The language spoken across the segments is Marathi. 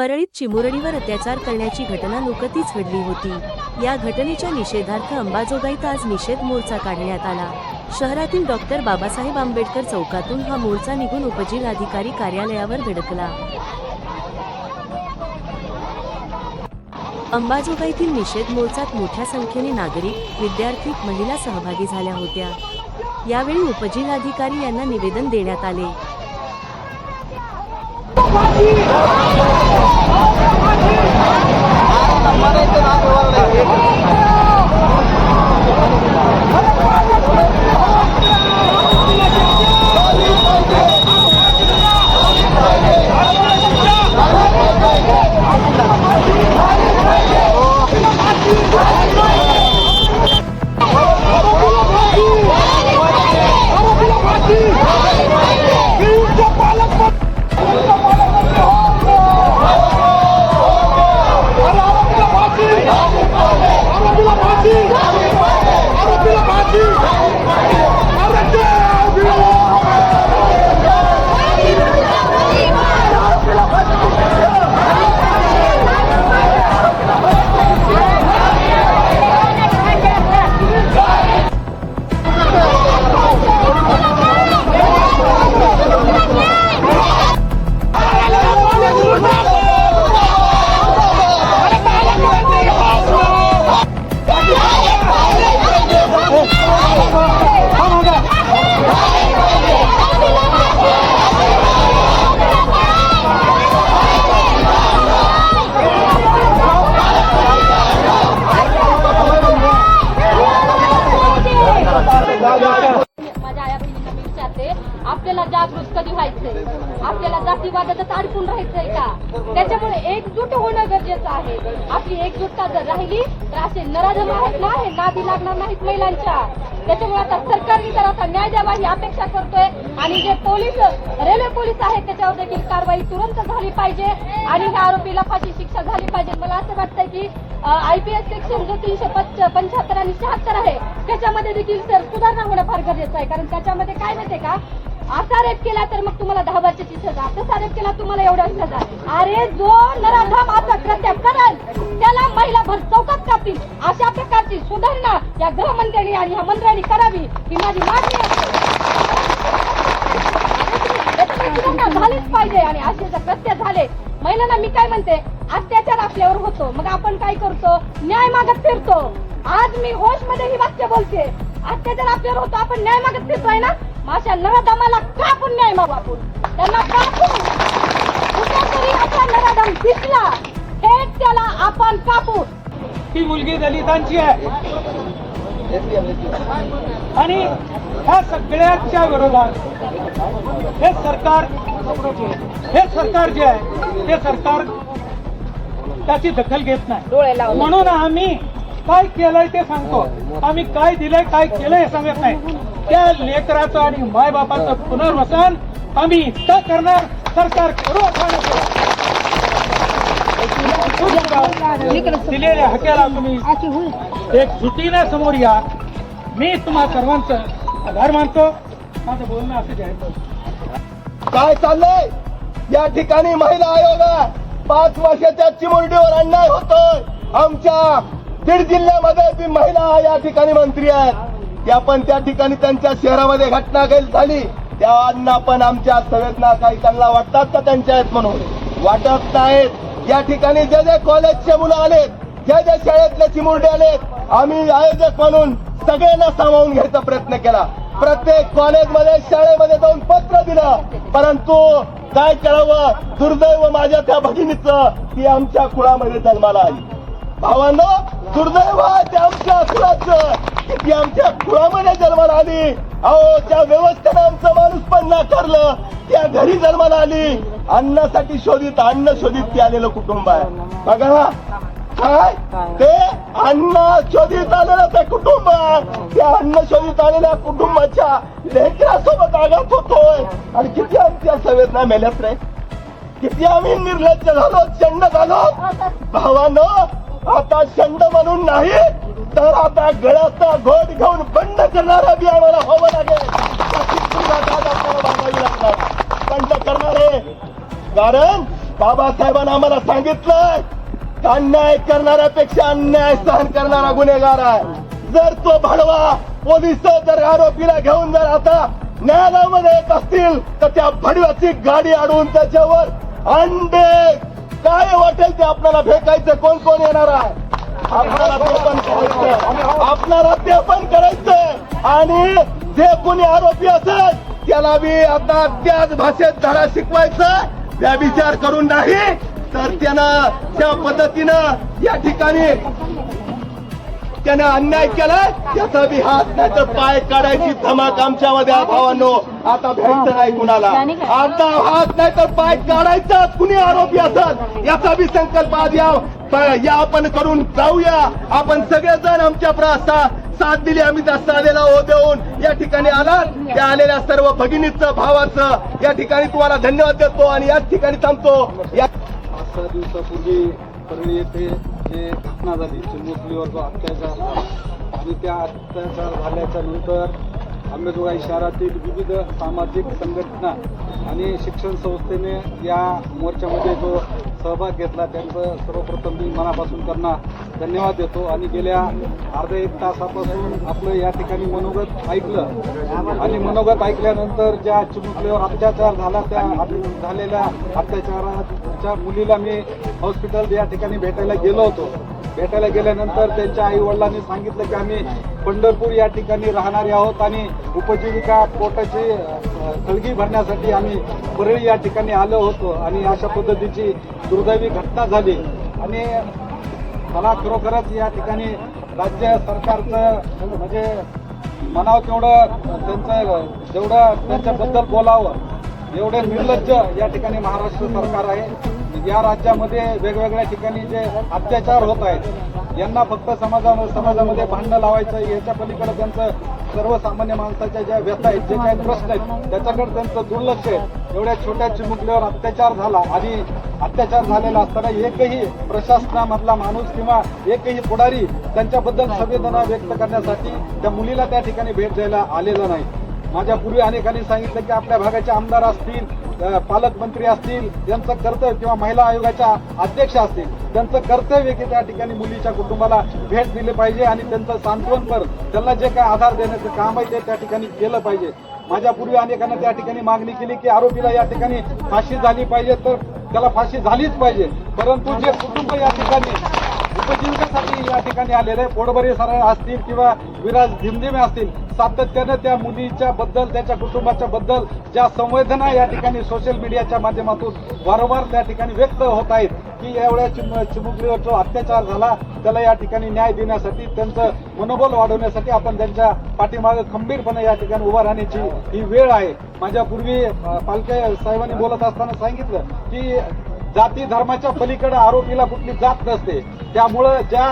परळीत चिमुरडीवर अत्याचार करण्याची घटना नुकतीच घडली होती. या घटनेच्या निषेधार्थ अंबाजोगाईत आज निषेध मोर्चा काढण्यात आला. शहरातील डॉक्टर बाबासाहेब आंबेडकर चौकातून हा मोर्चा निघून उपजिल्हाधिकारी कार्यालयावर धडकला. अंबाजोगाईतील निषेध मोर्चात मोठ्या संख्येने नागरिक विद्यार्थी महिला सहभागी झाल्या होत्या. यावेळी उपजिल्हाधिकारी यांना निवेदन देण्यात आले. माझ्या बहिणींना आपल्याला जागृत कधी व्हायचंय? आपल्याला जातीवादातच अडकून राहायचंय का? त्याच्यामुळे एकजूट होणं गरजेचं आहे. आपली एकजूटता जर राहिली तर असे नराधम आहेत ना? हे नादी लागणार नाहीत महिलांच्या. त्याच्यामुळे आता सरकारने तर आता न्याय द्यावा ही अपेक्षा करतोय. आणि जे पोलीस रेल्वे पोलीस आहेत त्याच्यावर देखील कारवाई तुरंत झाली पाहिजे. आणि ह्या आरोपीला फाशी शिक्षा झाली पाहिजे. मला असं वाटतंय की आयपीएस सेक्शन जो तीनशे पंच्याहत्तर आणि शहात्तर आहे त्याच्यामध्ये देखील सर सुधारणा होणं फार गरजेचं आहे. कारण त्याच्यामध्ये काय माहितीये का? असा रेप केला तर मग तुम्हाला दहा वर्षाची सजा. तसा रेप केला तुम्हाला एवढा सजा. अरे जो नराधाम असा कृत्य कराल त्याला महिला भर चौकात कापतील अशा प्रकारची सुधारणा या गृहमंत्र्यांनी आणि ह्या मंत्र्यांनी करावी ही माझी मागणी आहे. सुधारणा झालीच पाहिजे आणि असे जर कृत्य झाले महिलांना मी काय म्हणते अत्याचार आपल्यावर होतो. मग आपण काय करतो? न्याय मागत फिरतो. आज मी होशमध्ये ही वाक्य बोलते. अत्याचार आपल्यावर होतो आपण न्याय मागत फिरतोय ना? अशा नराधमाला कापून न्याय मागू आपण. त्यांना कापून कुठेतरी असा नराधम दिसला थेट त्याला आपण कापू ती मुलगी दलितांची आहे. आणि ह्या सगळ्याच्या विरोधात हे सरकार हे सरकार जे आहे ते सरकार त्याची दखल घेत नाही. म्हणून आम्ही काय केलंय ते सांगतो. आम्ही काय दिलंय काय केलंय हे सांगत नाही. त्या लेकराचं आणि मायबापाचं पुनर्वसन आम्ही इथं करणार. सरकार करू असं दिलेल्या हक्याला तुम्ही एक जुटीने समोर या. मी तुम्हा सर्वांचं आभार मानतो. माझं बोलणं असं करतो काय चाललंय? या ठिकाणी महिला आयोगात पाच वर्षाच्या चिमुरडीवर अन्याय होतोय. आमच्या बीड जिल्ह्यामध्ये बी महिला या ठिकाणी मंत्री आहेत. त्या पण त्या ठिकाणी त्यांच्या शहरामध्ये घटना काही झाली. त्यांना पण आमच्या संवेदना काही त्यांना वाटतात का त्यांच्या आहेत म्हणून? वाटत नाहीत. या ठिकाणी जे जे कॉलेजचे मुलं आलेत जे जे शाळेतले चिमुरडे आलेत आम्ही आयोजक म्हणून सगळ्यांना सामावून घ्यायचा प्रयत्न केला. प्रत्येक कॉलेजमध्ये शाळेमध्ये जाऊन पत्र दिलं. परंतु काय करावं? दुर्दैव माझ्या त्या भगिनीचं ती आमच्या कुळामध्ये जन्माला आली. भावांनो दुर्दैव आहे ते आमच्या कुळाचं. ती आमच्या कुळामध्ये जन्माला आली. अहो त्या व्यवस्थेनं आमचं माणूस पण नाकारलं त्या घरी जन्माला आली. अन्नासाठी शोधित अन्न शोधित ती आलेलं कुटुंब आहे. बघा काय? ते अन्न शोधित आलेलं ते कुटुंब त्या अन्न शोधित आलेल्या कुटुंबाच्या लेकरासोबत आघात होतोय. आणि किती आमच्या संवेदना मेल्यात रे. किती आम्ही निर्लज्ज झालो चंड झालो. भावानो आता चंड म्हणून नाही तर आता गळ्याचा घोट घेऊन बंड करणारा बी आम्हाला व्हावं लागेल. बंड करणारे. कारण बाबासाहेबांना आम्हाला सांगितलं अन्याय करणाऱ्यापेक्षा अन्याय सहन करणारा गुन्हेगार आहे. जर तो भडवा पोलीस जर आरोपीला घेऊन जर आता न्यायालयामध्ये येत असतील तर त्या भडव्याची गाडी अडवून त्याच्यावर अंडे काय वाटेल ते आपल्याला फेकायचं कोण कोण येणार आहे? आपल्याला ते पण करायचं ते पण करायचं आणि जे कोणी आरोपी असेल त्याला बी आता त्याच भाषेत धडा शिकवायचा त्या विचार करून नाही तर त्यानं त्या पद्धतीनं या ठिकाणी त्यानं अन्याय केलाय त्याचा बी हात नाही तर पाय काढायची धमाक आमच्यामध्ये भावांनो. आता भ्यायचं नाही कुणाला. आता हात नाही तर पाय काढायचा कुणी आरोपी असत याचा बी संकल्प आज या या आपण करून जाऊया. आपण सगळेजण आमच्या प्रसा साथ दिली आम्ही त्या साधेला हो देऊन या ठिकाणी आलात. त्या आलेल्या सर्व भगिनीचं भावाचं या ठिकाणी तुम्हाला धन्यवाद देतो आणि याच ठिकाणी थांबतो. या पाच सहा दिवसापूर्वी परळी येथे जे घटना झाली चिमुकलीवर जो अत्याचार झाला आणि त्या अत्याचार झाल्याच्यानंतर अंबेजोगाई शहरातील विविध सामाजिक संघटना आणि शिक्षण संस्थेने या मोर्चामध्ये जो सहभाग घेतला त्यांचं सर्वप्रथम मी मनापासून त्यांना धन्यवाद देतो. आणि गेल्या अर्धा एक तासापासून आपलं या ठिकाणी मनोगत ऐकलं आणि मनोगत ऐकल्यानंतर ज्या चिमुकलीवर अत्याचार झाला त्या झालेल्या अत्याचाराच्या मुलीला मी हॉस्पिटल या ठिकाणी भेटायला गेलो होतो. भेटायला गेल्यानंतर त्यांच्या आई वडिलांनी सांगितलं की आम्ही पंढरपूर या ठिकाणी राहणारे आहोत आणि उपजीविका पोटाची खळगी भरण्यासाठी आम्ही परळी या ठिकाणी आलो होतो आणि अशा पद्धतीची दुर्दैवी घटना झाली. आणि मला खरोखरच या ठिकाणी राज्य सरकारचं म्हणजे म्हणावं तेवढं त्यांचं जेवढं त्यांच्याबद्दल बोलावं एवढे निर्लज्ज या ठिकाणी महाराष्ट्र सरकार आहे. या राज्यामध्ये वेगवेगळ्या ठिकाणी जे अत्याचार होत आहेत यांना फक्त समाजा समाजामध्ये भांडणं लावायचं याच्या पलीकडे त्यांचं सर्वसामान्य माणसाच्या ज्या व्यथा आहेत जे काही प्रश्न आहेत त्याच्याकडे त्यांचं दुर्लक्ष आहे. एवढ्या छोट्या चिमुकल्यावर अत्याचार झाला आणि अत्याचार झालेला असताना एकही प्रशासनामधला माणूस किंवा एकही पुढारी त्यांच्याबद्दल संवेदना व्यक्त करण्यासाठी त्या मुलीला त्या ठिकाणी भेट द्यायला आलेलं नाही. माझ्या पूर्वी अनेकांनी सांगितलं की आपल्या भागाचे आमदार असतील पालकमंत्री असतील त्यांचं कर्तव्य किंवा महिला आयोगाच्या अध्यक्ष असतील त्यांचं कर्तव्य की त्या ठिकाणी मुलीच्या कुटुंबाला भेट दिली पाहिजे आणि त्यांचं सांत्वन कर. त्यांना जे काय आधार देण्याचं काम आहे ते त्या ठिकाणी केलं पाहिजे. माझ्या पूर्वी अनेकांना त्या ठिकाणी मागणी केली की आरोपीला या ठिकाणी फाशी झाली पाहिजे तर त्याला फाशी झालीच पाहिजे. परंतु जे कुटुंब या ठिकाणी उपजीविकेसाठी या ठिकाणी आलेले पोटभरे सरळ असतील किंवा विराज धिमधिमे असतील सातत्यानं त्या मुलीच्या बद्दल त्याच्या कुटुंबाच्या बद्दल ज्या संवेदना या ठिकाणी सोशल मीडियाच्या माध्यमातून वारंवार त्या ठिकाणी व्यक्त होत आहेत की एवढ्या चिम चिमुकलीवर जो अत्याचार झाला त्याला या ठिकाणी न्याय देण्यासाठी त्यांचं मनोबल वाढवण्यासाठी आपण त्यांच्या पाठीमागे खंबीरपणे या ठिकाणी उभा राहण्याची ही वेळ आहे. माझ्या पूर्वी अ, पालके साहेबांनी बोलत असताना सांगितलं की जाती धर्माच्या पलीकडे आरोपीला कुठली जात नसते. त्यामुळं ज्या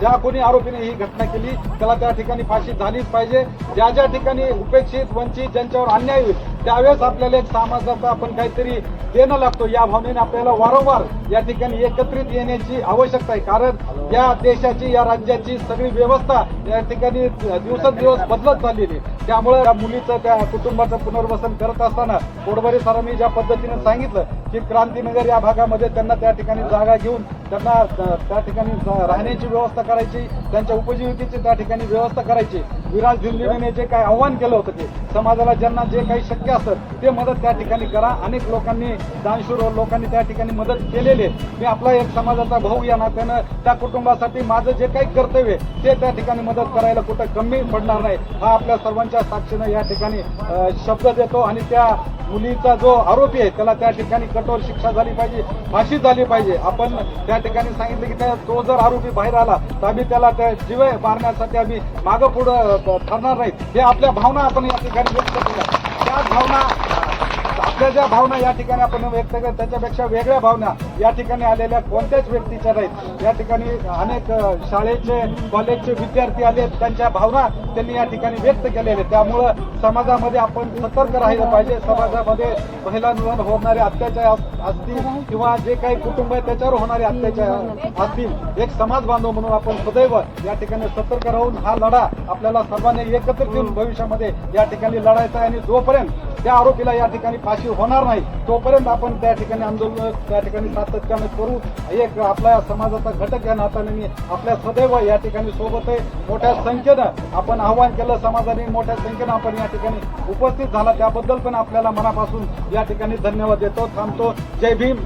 ज्या कोणी आरोपीने ही घटना केली त्याला त्या ठिकाणी फाशी झालीच पाहिजे. ज्या ज्या ठिकाणी उपेक्षित वंचित ज्यांच्यावर अन्याय होईल त्यावेळेस आपल्याला एक समाजाचा आपण काहीतरी देणं लागतो. या भावनेने आपल्याला वारंवार या ठिकाणी एकत्रित येण्याची आवश्यकता आहे. कारण या देशाची या राज्याची सगळी व्यवस्था या ठिकाणी दिवसेंदिवस बदलत चाललेली. त्यामुळे त्या मुलीचं त्या कुटुंबाचं पुनर्वसन करत असताना पोटभरे सरांनी ज्या पद्धतीने सांगितलं की क्रांतीनगर या भागामध्ये त्यांना त्या ठिकाणी जागा घेऊन त्यांना त्या ठिकाणी राहण्याची व्यवस्था करायची त्यांच्या उपजीविकेची त्या ठिकाणी व्यवस्था करायची. विराज झिंजणीने जे काही आव्हान केलं होतं ते समाजाला ज्यांना जे काही शक्य असतं ते मदत त्या ठिकाणी करा. अनेक लोकांनी दानशूर लोकांनी त्या ठिकाणी मदत केलेली आहे. मी आपला एक समाजाचा भाऊ या नात्यानं त्या कुटुंबासाठी माझं जे काही कर्तव्य ते त्या ठिकाणी मदत करायला कुठं कमी पडणार नाही. हा आपल्या सर्वांच्या साक्षीनं या ठिकाणी शब्द देतो आणि त्या मुलीचा जो आरोपी आहे त्याला त्या ठिकाणी कठोर शिक्षा झाली पाहिजे फाशी झाली पाहिजे. आपण त्या ठिकाणी सांगितलं की त्या तो जर आरोपी बाहेर आला तर आम्ही त्याला त्या जीव मारण्यासाठी आम्ही मागं पुढं ठरणार नाही. हे आपल्या भावना आपण या ठिकाणी व्यक्त केल्या. त्या भावना आपल्या ज्या भावना या ठिकाणी आपण व्यक्त करतो. त्याच्यापेक्षा वेगळ्या भावना या ठिकाणी आलेल्या कोणत्याच व्यक्तीच्या नाहीत. या ठिकाणी अनेक शाळेचे कॉलेजचे विद्यार्थी आले त्यांच्या भावना त्यांनी या ठिकाणी व्यक्त केलेल्या आहेत. त्यामुळं समाजामध्ये आपण सतर्क राहिलं पाहिजे. समाजामध्ये महिलांवर होणारे अत्याचार अस- असतील किंवा जे काही कुटुंब आहे त्याच्यावर होणारे अत्याचार असतील. एक समाज बांधव म्हणून आपण सदैव या ठिकाणी सतर्क राहून हा लढा आपल्याला सर्वांनी एकत्रित येऊन भविष्यामध्ये या ठिकाणी लढायचा आहे आणि जोपर्यंत त्या आरोपीला या ठिकाणी फाशी होणार नाही. तोपर्यंत आपण त्या ठिकाणी आंदोलन त्या ठिकाणी सातत्याने करू. एक आपल्या समाजाचा घटक या नात्याने मी आपल्या सदैव या ठिकाणी सोबत आहे. मोठ्या संख्येनं आपण आव्हान केलं समाजाने मोठ्या संख्येनं आपण या ठिकाणी उपस्थित झाला. त्याबद्दल पण आपल्याला मनापासून या ठिकाणी धन्यवाद देतो. थांबतो. जय भीम.